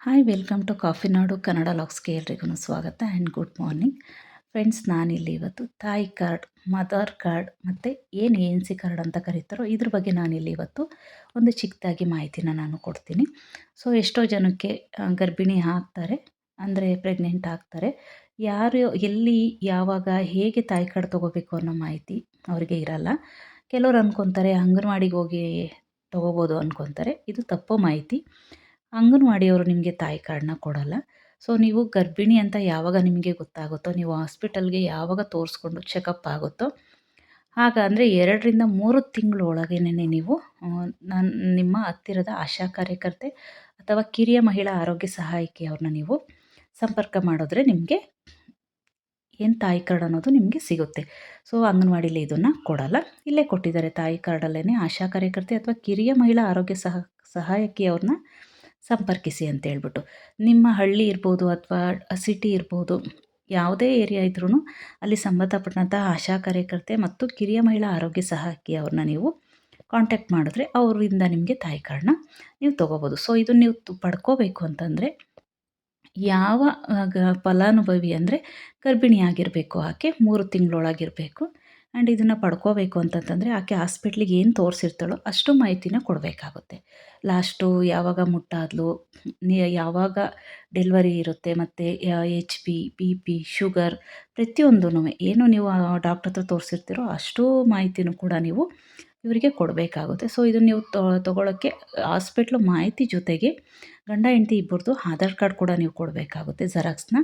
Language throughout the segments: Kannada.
ಹಾಯ್ ವೆಲ್ಕಮ್ ಟು ಕಾಫಿ ನಾಡು ಕನ್ನಡ ಲಾಕ್ಸ್ಗೆ ಎಲ್ರಿಗೂ ಸ್ವಾಗತ ಆ್ಯಂಡ್ ಗುಡ್ ಮಾರ್ನಿಂಗ್ ಫ್ರೆಂಡ್ಸ್ ನಾನಿಲ್ಲಿ ಇವತ್ತು ತಾಯಿ ಕಾರ್ಡ್ ಮದರ್ ಕಾರ್ಡ್ ಮತ್ತು ಏನು ಎ ಎನ್ ಸಿ ಕಾರ್ಡ್ ಅಂತ ಕರೀತಾರೋ ಇದ್ರ ಬಗ್ಗೆ ನಾನಿಲ್ಲಿ ಇವತ್ತು ಒಂದು ಚಿಕ್ಕದಾಗಿ ಮಾಹಿತಿನ ನಾನು ಕೊಡ್ತೀನಿ. ಸೊ ಎಷ್ಟೋ ಜನಕ್ಕೆ ಗರ್ಭಿಣಿ ಹಾಕ್ತಾರೆ ಅಂದರೆ ಪ್ರೆಗ್ನೆಂಟ್ ಆಗ್ತಾರೆ. ಯಾರು, ಎಲ್ಲಿ, ಯಾವಾಗ, ಹೇಗೆ ತಾಯಿ ಕಾರ್ಡ್ ತೊಗೋಬೇಕು ಅನ್ನೋ ಮಾಹಿತಿ ಅವರಿಗೆ ಇರಲ್ಲ. ಕೆಲವ್ರು ಅಂದ್ಕೊತಾರೆ ಅಂಗನವಾಡಿಗೆ ಹೋಗಿ ತೊಗೋಬೋದು ಅಂದ್ಕೊತಾರೆ ಇದು ತಪ್ಪು ಮಾಹಿತಿ. ಅಂಗನವಾಡಿಯವರು ನಿಮಗೆ ತಾಯಿ ಕಾರ್ಡನ್ನ ಕೊಡಲ್ಲ. ಸೊ, ನೀವು ಗರ್ಭಿಣಿ ಅಂತ ಯಾವಾಗ ನಿಮಗೆ ಗೊತ್ತಾಗುತ್ತೋ, ನೀವು ಹಾಸ್ಪಿಟಲ್ಗೆ ಯಾವಾಗ ತೋರಿಸ್ಕೊಂಡು ಚೆಕಪ್ ಆಗುತ್ತೋ, ಆಗ ಅಂದರೆ ಎರಡರಿಂದ ಮೂರು ತಿಂಗಳ ಒಳಗೇನೆ ನೀವು ನಾನು, ನಿಮ್ಮ ಹತ್ತಿರದ ಆಶಾ ಕಾರ್ಯಕರ್ತೆ ಅಥವಾ ಕಿರಿಯ ಮಹಿಳಾ ಆರೋಗ್ಯ ಸಹಾಯಕಿಯವ್ರನ್ನ ನೀವು ಸಂಪರ್ಕ ಮಾಡಿದ್ರೆ ನಿಮಗೆ ಏನು ತಾಯಿ ಕಾರ್ಡ್ ಅನ್ನೋದು ನಿಮಗೆ ಸಿಗುತ್ತೆ. ಸೊ, ಅಂಗನವಾಡಿಲಿ ಇದನ್ನು ಕೊಡಲ್ಲ. ಇಲ್ಲೇ ಕೊಟ್ಟಿದ್ದಾರೆ ತಾಯಿ ಕಾರ್ಡಲ್ಲೇ ಆಶಾ ಕಾರ್ಯಕರ್ತೆ ಅಥವಾ ಕಿರಿಯ ಮಹಿಳಾ ಆರೋಗ್ಯ ಸಹ ಸಹಾಯಕಿಯವ್ರನ್ನ ಸಂಪರ್ಕಿಸಿ ಅಂತ ಹೇಳ್ಬಿಟ್ಟು. ನಿಮ್ಮ ಹಳ್ಳಿ ಇರ್ಬೋದು ಅಥವಾ ಸಿಟಿ ಇರ್ಬೋದು, ಯಾವುದೇ ಏರಿಯಾ ಇದ್ರೂ ಅಲ್ಲಿ ಸಂಬಂಧಪಟ್ಟಂತಹ ಆಶಾ ಕಾರ್ಯಕರ್ತೆ ಮತ್ತು ಕಿರಿಯ ಮಹಿಳಾ ಆರೋಗ್ಯ ಸಹಾಯಕಿ ಅವ್ರನ್ನ ನೀವು ಕಾಂಟ್ಯಾಕ್ಟ್ ಮಾಡಿದ್ರೆ ಅವರಿಂದ ನಿಮಗೆ ತಾಯಿ ಕಾರ್ಡನ್ನ ನೀವು ತೊಗೋಬೋದು. ಸೊ ಇದನ್ನು ನೀವು ಪಡ್ಕೋಬೇಕು ಅಂತಂದರೆ ಯಾವ ಫಲಾನುಭವಿ ಅಂದರೆ ಗರ್ಭಿಣಿಯಾಗಿರಬೇಕು, ಆಕೆ ಮೂರು ತಿಂಗಳೊಳಗಿರಬೇಕು ಆ್ಯಂಡ್ ಇದನ್ನು ಪಡ್ಕೋಬೇಕು ಅಂತಂತಂದರೆ ಆಕೆ ಹಾಸ್ಪಿಟ್ಲಿಗೆ ಏನು ತೋರಿಸಿರ್ತಾಳೋ ಅಷ್ಟು ಮಾಹಿತಿನ ಕೊಡಬೇಕಾಗುತ್ತೆ. ಲಾಸ್ಟು ಯಾವಾಗ ಮುಟ್ಟಾದ್ಲು ಯಾವಾಗ ಡೆಲ್ವರಿ ಇರುತ್ತೆ ಮತ್ತು H P B P sugar ಪ್ರತಿಯೊಂದೂ ಏನು ನೀವು ಡಾಕ್ಟ್ರ್ ಹತ್ರ ತೋರಿಸಿರ್ತೀರೋ ಅಷ್ಟು ಮಾಹಿತಿನೂ ಕೂಡ ನೀವು ಇವರಿಗೆ ಕೊಡಬೇಕಾಗುತ್ತೆ. ಸೊ ಇದು ನೀವು ತೊಗೊಳಕ್ಕೆ ಹಾಸ್ಪಿಟ್ಲು ಮಾಹಿತಿ ಜೊತೆಗೆ ಗಂಡ, ಹೆಂಡತಿ ಇಬ್ಬರದು ಆಧಾರ್ ಕಾರ್ಡ್ ಕೂಡ ನೀವು ಕೊಡಬೇಕಾಗುತ್ತೆ ಜೆರಾಕ್ಸ್ನ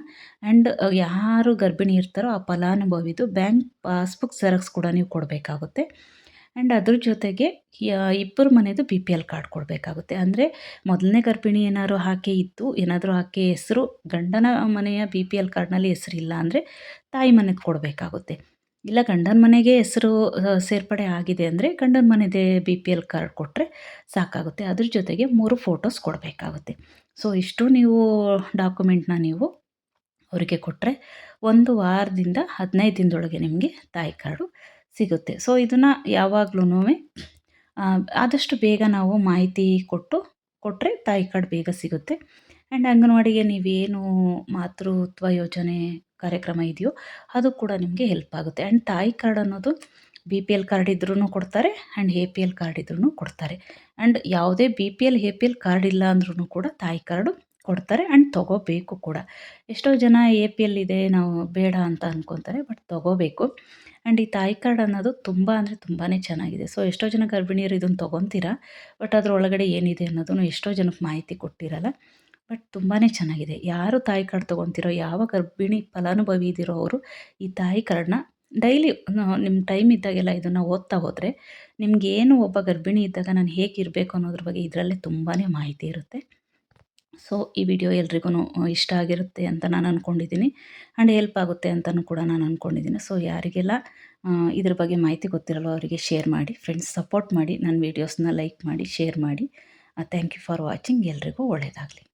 ಆ್ಯಂಡ್ ಯಾರು ಗರ್ಭಿಣಿ ಇರ್ತಾರೋ ಆ ಫಲಾನುಭವಿದು ಬ್ಯಾಂಕ್ ಪಾಸ್ಬುಕ್ ಜೆರಾಕ್ಸ್ ಕೂಡ ನೀವು ಕೊಡಬೇಕಾಗುತ್ತೆ. ಆ್ಯಂಡ್ ಅದ್ರ ಜೊತೆಗೆ ಇಬ್ಬರು ಮನೆಯದು ಬಿ ಪಿ ಎಲ್ ಕಾರ್ಡ್ ಕೊಡಬೇಕಾಗುತ್ತೆ. ಅಂದರೆ ಮೊದಲನೇ ಗರ್ಭಿಣಿ ಏನಾದರೂ ಹಾಕಿ ಇತ್ತು ಏನಾದರೂ ಹಾಕಿ ಹೆಸರು ಗಂಡನ ಮನೆಯ ಬಿ ಪಿ ಎಲ್ ಕಾರ್ಡ್ನಲ್ಲಿ ಹೆಸರಿಲ್ಲ ಅಂದರೆ ತಾಯಿ ಮನೆದು ಕೊಡಬೇಕಾಗುತ್ತೆ. ಇಲ್ಲ, ಗಂಡನ ಮನೆಗೆ ಹೆಸರು ಸೇರ್ಪಡೆ ಆಗಿದೆ ಅಂದರೆ ಗಂಡನ ಮನೆದೇ ಬಿ ಪಿ ಎಲ್ ಕಾರ್ಡ್ ಕೊಟ್ಟರೆ ಸಾಕಾಗುತ್ತೆ. ಅದ್ರ ಜೊತೆಗೆ ಮೂರು ಫೋಟೋಸ್ ಕೊಡಬೇಕಾಗುತ್ತೆ. ಸೊ ಇಷ್ಟು ನೀವು ಡಾಕ್ಯುಮೆಂಟ್ನ ನೀವು ಅವರಿಗೆ ಕೊಟ್ಟರೆ ಒಂದು ವಾರದಿಂದ ಹದಿನೈದು ದಿನದೊಳಗೆ ನಿಮಗೆ ತಾಯಿ ಕಾರ್ಡು ಸಿಗುತ್ತೆ. ಸೊ ಇದನ್ನು ಯಾವಾಗ್ಲೂ ಆದಷ್ಟು ಬೇಗ ನಾವು ಮಾಹಿತಿ ಕೊಟ್ಟು ಕೊಟ್ಟರೆ ತಾಯಿ ಕಾರ್ಡ್ ಬೇಗ ಸಿಗುತ್ತೆ. ಆ್ಯಂಡ್ ಅಂಗನವಾಡಿಗೆ ನೀವೇನು ಮಾತೃತ್ವ ಯೋಜನೆ ಕಾರ್ಯಕ್ರಮ ಇದೆಯೋ ಅದು ಕೂಡ ನಿಮಗೆ ಹೆಲ್ಪ್ ಆಗುತ್ತೆ. ಆ್ಯಂಡ್ ತಾಯಿ ಕಾರ್ಡ್ ಅನ್ನೋದು ಬಿ ಪಿ ಎಲ್ ಕಾರ್ಡ್ ಇದ್ರೂ ಕೊಡ್ತಾರೆ and A P L card ಇದ್ರೂ ಕೊಡ್ತಾರೆ. ಆ್ಯಂಡ್ ಯಾವುದೇ B P L A P L card ಇಲ್ಲ ಅಂದ್ರೂ ಕೂಡ ತಾಯಿ ಕಾರ್ಡು ಕೊಡ್ತಾರೆ ಆ್ಯಂಡ್ ತೊಗೋಬೇಕು ಕೂಡ. ಎಷ್ಟೋ ಜನ ಎ ಪಿ ಎಲ್ ಇದೆ, ನಾವು ಬೇಡ ಅಂತ ಅಂದ್ಕೊತಾರೆ ಬಟ್ ತೊಗೋಬೇಕು. ಆ್ಯಂಡ್ ಈ ತಾಯಿ ಕಾರ್ಡ್ ಅನ್ನೋದು ತುಂಬ ಅಂದರೆ ತುಂಬಾ ಚೆನ್ನಾಗಿದೆ. ಸೊ ಎಷ್ಟೋ ಜನ ಗರ್ಭಿಣಿಯರು ಇದನ್ನು ತೊಗೊತೀರಾ, ಬಟ್ ಅದರೊಳಗಡೆ ಏನಿದೆ ಅನ್ನೋದನ್ನು ಎಷ್ಟೋ ಜನಕ್ಕೆ ಮಾಹಿತಿ ಕೊಟ್ಟಿರಲ್ಲ. ಬಟ್ ತುಂಬಾ ಚೆನ್ನಾಗಿದೆ. ಯಾರು ತಾಯಿ ಕಾರ್ಡ್ ತೊಗೊತಿರೋ, ಯಾವ ಗರ್ಭಿಣಿ ಫಲಾನುಭವಿ ಇದ್ದೀರೋ ಅವರು ಈ ತಾಯಿ ಕಾರ್ಡನ್ನ ಡೈಲಿ ನಿಮ್ಮ ಟೈಮ್ ಇದ್ದಾಗೆಲ್ಲ ಇದನ್ನು ಓದ್ತಾ ಹೋದರೆ ಏನು ಒಬ್ಬ ಗರ್ಭಿಣಿ ಇದ್ದಾಗ ನಾನು ಹೇಗಿರಬೇಕು ಅನ್ನೋದ್ರ ಬಗ್ಗೆ ಇದರಲ್ಲೇ ತುಂಬಾ ಮಾಹಿತಿ ಇರುತ್ತೆ. ಸೊ, ಈ ವಿಡಿಯೋ ಎಲ್ರಿಗೂ ಇಷ್ಟ ಆಗಿರುತ್ತೆ ಅಂತ ನಾನು ಅಂದ್ಕೊಂಡಿದ್ದೀನಿ ಆ್ಯಂಡ್ ಹೆಲ್ಪ್ ಆಗುತ್ತೆ ಅಂತಲೂ ಕೂಡ ನಾನು ಅಂದ್ಕೊಂಡಿದ್ದೀನಿ ಸೊ, ಯಾರಿಗೆಲ್ಲ ಇದ್ರ ಬಗ್ಗೆ ಮಾಹಿತಿ ಗೊತ್ತಿರಲ್ಲ ಅವರಿಗೆ ಶೇರ್ ಮಾಡಿ, ಫ್ರೆಂಡ್ಸ್ ಸಪೋರ್ಟ್ ಮಾಡಿ ನನ್ನ ವೀಡಿಯೋಸ್ನ ಲೈಕ್ ಮಾಡಿ, ಶೇರ್ ಮಾಡಿ. Thank you for watching. ಎಲ್ರಿಗೂ ಒಳ್ಳೆಯದಾಗಲಿ